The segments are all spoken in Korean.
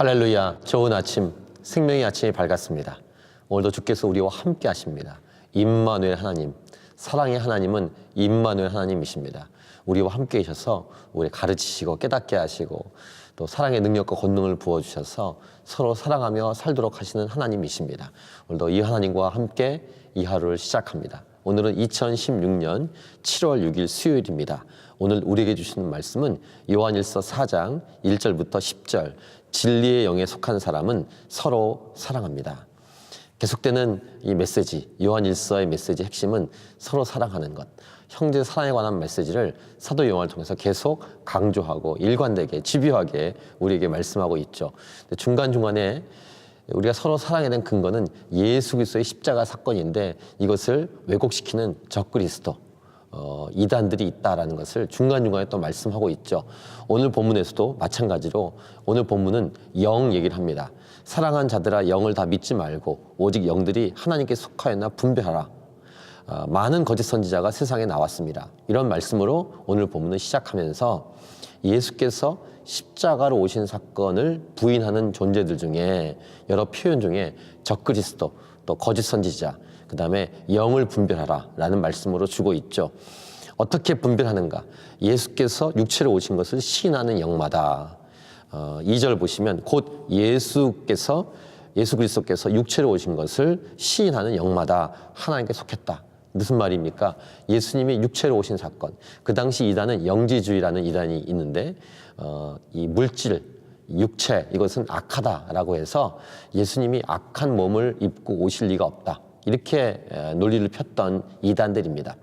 할렐루야. 좋은 아침, 생명의 아침이 밝았습니다. 오늘도 주께서 우리와 함께 하십니다. 임마누엘 하나님, 사랑의 하나님은 임마누엘 하나님이십니다. 우리와 함께 계셔서 우리 가르치시고 깨닫게 하시고 또 사랑의 능력과 권능을 부어 주셔서 서로 사랑하며 살도록 하시는 하나님이십니다. 오늘도 이 하나님과 함께 이 하루를 시작합니다. 오늘은 2016년 7월 6일 수요일입니다. 오늘 우리에게 주시는 말씀은 요한일서 4장 1절부터 10절 진리의 영에 속한 사람은 서로 사랑합니다. 계속되는 이 메시지, 요한일서의 메시지 핵심은 서로 사랑하는 것. 형제 사랑에 관한 메시지를 사도 요한을 통해서 계속 강조하고 일관되게 집요하게 우리에게 말씀하고 있죠. 중간중간에 우리가 서로 사랑에 대한 근거는 예수 그리스도의 십자가 사건인데 이것을 왜곡시키는 적그리스도 어, 이단들이 있다라는 것을 중간중간에 또 말씀하고 있죠. 오늘 본문에서도 마찬가지로 오늘 본문은 영 얘기를 합니다. 사랑한 자들아 영을 다 믿지 말고 오직 영들이 하나님께 속하였나 분별하라. 어, 많은 거짓 선지자가 세상에 나왔습니다. 이런 말씀으로 오늘 본문을 시작하면서 예수께서 십자가로 오신 사건을 부인하는 존재들 중에 여러 표현 중에 적그리스도 또 거짓 선지자 그 다음에 영을 분별하라라는 말씀으로 주고 있죠. 어떻게 분별하는가? 예수께서 육체로 오신 것을 시인하는 영마다. 어, 2절 보시면 곧 예수께서 예수 그리스도께서 육체로 오신 것을 시인하는 영마다 하나님께 속했다. 무슨 말입니까? 예수님이 육체로 오신 사건. 그 당시 이단은 영지주의라는 이단이 있는데 어, 이 물질, 육체 이것은 악하다라고 해서 예수님이 악한 몸을 입고 오실 리가 없다. 이렇게 논리를 폈던 이단들입니다.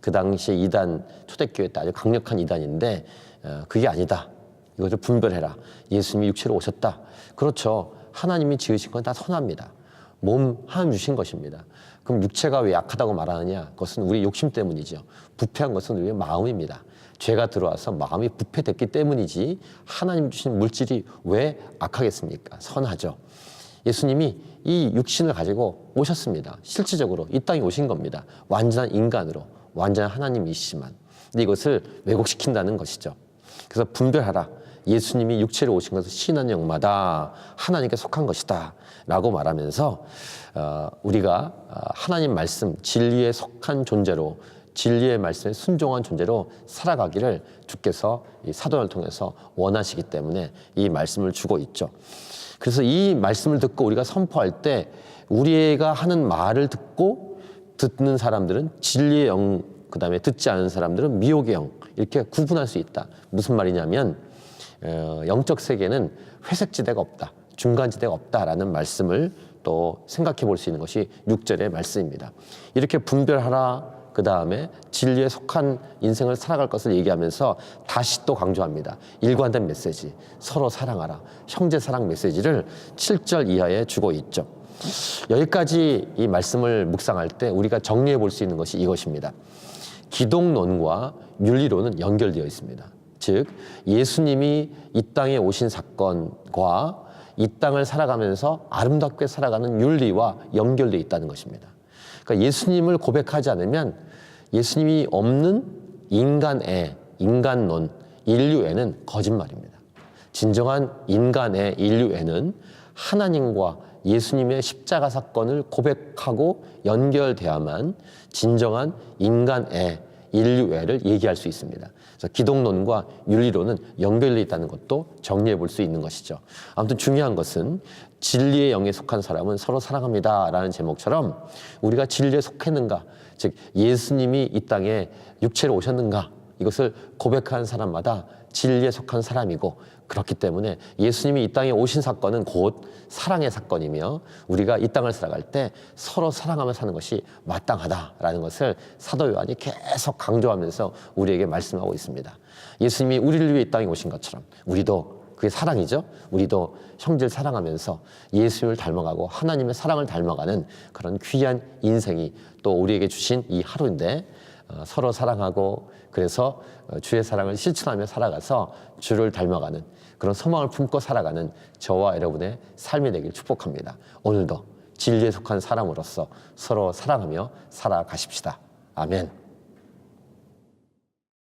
그 당시에 이단 초대교회 때 아주 강력한 이단인데 어, 그게 아니다. 이것을 분별해라. 예수님이 육체로 오셨다. 그렇죠. 하나님이 지으신 건 다 선합니다. 몸 하나님 주신 것입니다. 그럼 육체가 왜 약하다고 말하느냐? 그것은 우리 욕심 때문이죠. 부패한 것은 우리의 마음입니다. 죄가 들어와서 마음이 부패됐기 때문이지 하나님 주신 물질이 왜 악하겠습니까? 선하죠. 예수님이 이 육신을 가지고 오셨습니다. 실질적으로 이 땅에 오신 겁니다. 완전한 인간으로, 완전한 하나님이시지만. 근데 이것을 왜곡시킨다는 것이죠. 그래서 분별하라. 예수님이 육체로 오신 것은 신한 영마다 하나님께 속한 것이다. 라고 말하면서 어, 우리가 어, 하나님 말씀, 진리에 속한 존재로 진리의 말씀에 순종한 존재로 살아가기를 주께서 이 사도를 통해서 원하시기 때문에 이 말씀을 주고 있죠. 그래서 이 말씀을 듣고 우리가 선포할 때 우리가 하는 말을 듣고 듣는 사람들은 진리의 영, 그 다음에 듣지 않은 사람들은 미혹의 영, 이렇게 구분할 수 있다. 무슨 말이냐면, 어, 영적 세계는 회색 지대가 없다. 중간 지대가 없다라는 말씀을 또 생각해 볼 수 있는 것이 6절의 말씀입니다. 이렇게 분별하라, 그 다음에 진리에 속한 인생을 살아갈 것을 얘기하면서 다시 또 강조합니다. 일관된 메시지, 서로 사랑하라, 형제 사랑 메시지를 7절 이하에 주고 있죠. 여기까지 이 말씀을 묵상할 때 우리가 정리해 볼 수 있는 것이 이것입니다. 기독론과 윤리론은 연결되어 있습니다. 즉, 예수님이 이 땅에 오신 사건과 이 땅을 살아가면서 아름답게 살아가는 윤리와 연결되어 있다는 것입니다. 그러니까 예수님을 고백하지 않으면 예수님이 없는 인간애, 인간론, 인류애는 거짓말입니다. 진정한 인간의 인류애는 하나님과 예수님의 십자가 사건을 고백하고 연결돼야만 진정한 인간애, 인류애를 얘기할 수 있습니다. 그래서 기독론과 윤리론은 연결돼 있다는 것도 정리해 볼 수 있는 것이죠. 아무튼 중요한 것은 진리의 영에 속한 사람은 서로 사랑합니다라는 제목처럼 우리가 진리에 속했는가, 즉 예수님이 이 땅에 육체로 오셨는가 이것을 고백하는 사람마다 진리에 속한 사람이고 그렇기 때문에 예수님이 이 땅에 오신 사건은 곧 사랑의 사건이며 우리가 이 땅을 살아갈 때 서로 사랑하며 사는 것이 마땅하다라는 것을 사도 요한이 계속 강조하면서 우리에게 말씀하고 있습니다. 예수님이 우리를 위해 이 땅에 오신 것처럼 우리도 그게 사랑이죠. 우리도 형제를 사랑하면서 예수님을 닮아가고 하나님의 사랑을 닮아가는 그런 귀한 인생이 또 우리에게 주신 이 하루인데 어, 서로 사랑하고 그래서 어, 주의 사랑을 실천하며 살아가서 주를 닮아가는 그런 소망을 품고 살아가는 저와 여러분의 삶이 되길 축복합니다. 오늘도 진리에 속한 사람으로서 서로 사랑하며 살아가십시다. 아멘.